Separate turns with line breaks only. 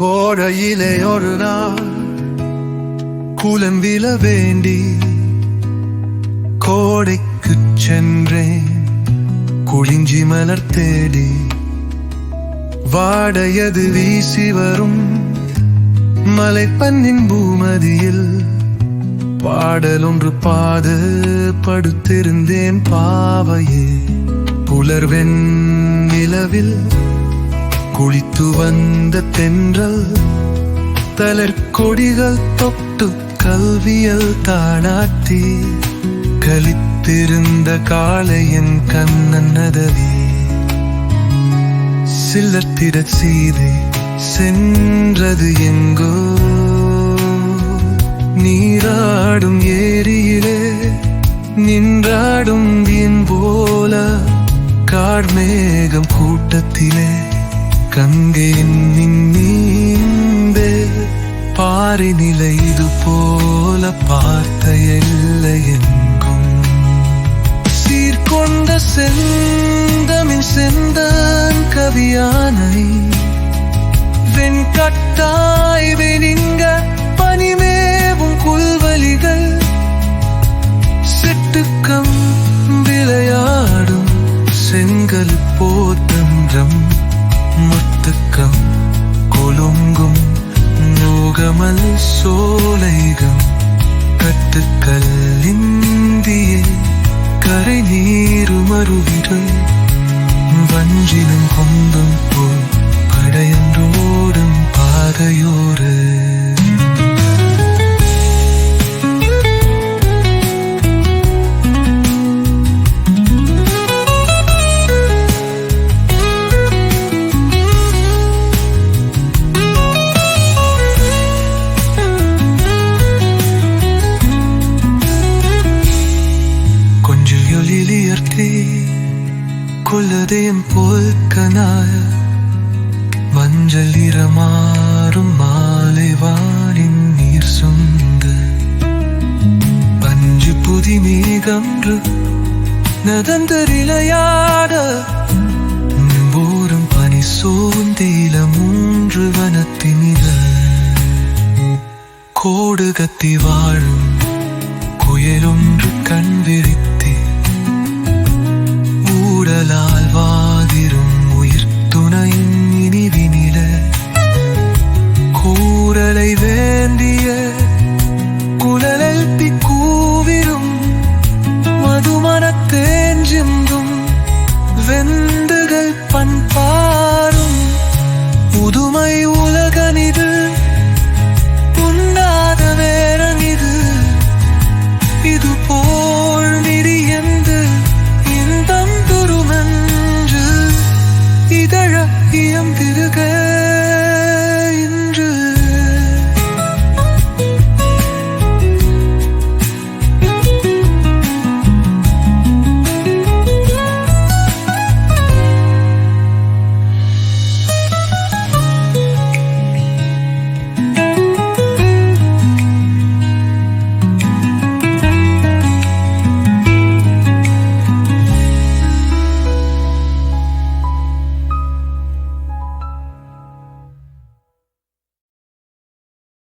கோடையிலே ஒரு நாள் குலம்பில வேண்டி கோடைக்கு சென்றேன். குளிஞ்சி மலர் தேடி வாடையது வீசி வரும் மலைப்பண்ணின் பூமதியில் பாடல் ஒன்று பாடு படுத்திருந்தேன் பாவையே. புலர்வெண் நிலவில் குளித்து வந்த தென்றல் தளர்கொடிகள் தொட்டு கல்வியல் தானாட்டி கலித்திருந்த காளையின் கண்ணனதவி சில்லத்திட சீதை சென்றது எங்கோ. நீராடும் ஏரியிலே நின்றாடும் வீண் போல கார்மேகம் கூட்டத்திலே. கங்கையின் நீந்தே பாரினிலை இது போல பார்த்த எல்லை எங்கும். சீர்கொண்ட செந்தமின் செந்தன் கவியானை வெண்கட்டாய் வெனிங்க பனிமேவும் குல்வலிகள் சிட்டுக்கம் விளையாடும் செங்கல் போத்தன்றம். முத்துக்கம் கொலுங்கும் நோகமல் சோலைகம் கட்டுக்கல் இந்தியே கரை நீருமருவிகள் வஞ்சினம் கொந்தும் போல் പൂക്കുലതയം പോൽക്കനായ മഞ്ഞൾ ഇറമാറും മാലവാനിൻ നീർ സ്വന്ത് അഞ്ചു പുതിമേകം നദന്തരിലയാട പോരും പനി സോന്തീല മൂന്ന് വനത്തിനിത് കോടുകത്തി വാഴും കുയലൊன்று കൺവിരിക്കും ஆற்றலால் வாதிரும் உயிர் துணையும் இனிதினில கூறலை வேண்டிய குழலெழுப்பி கூவிரும் மதுமனத்தேஞ்சிந்தும் வெந்துகள் பண்பாரும் புதுமை உலகனில் சத்தியம் திருக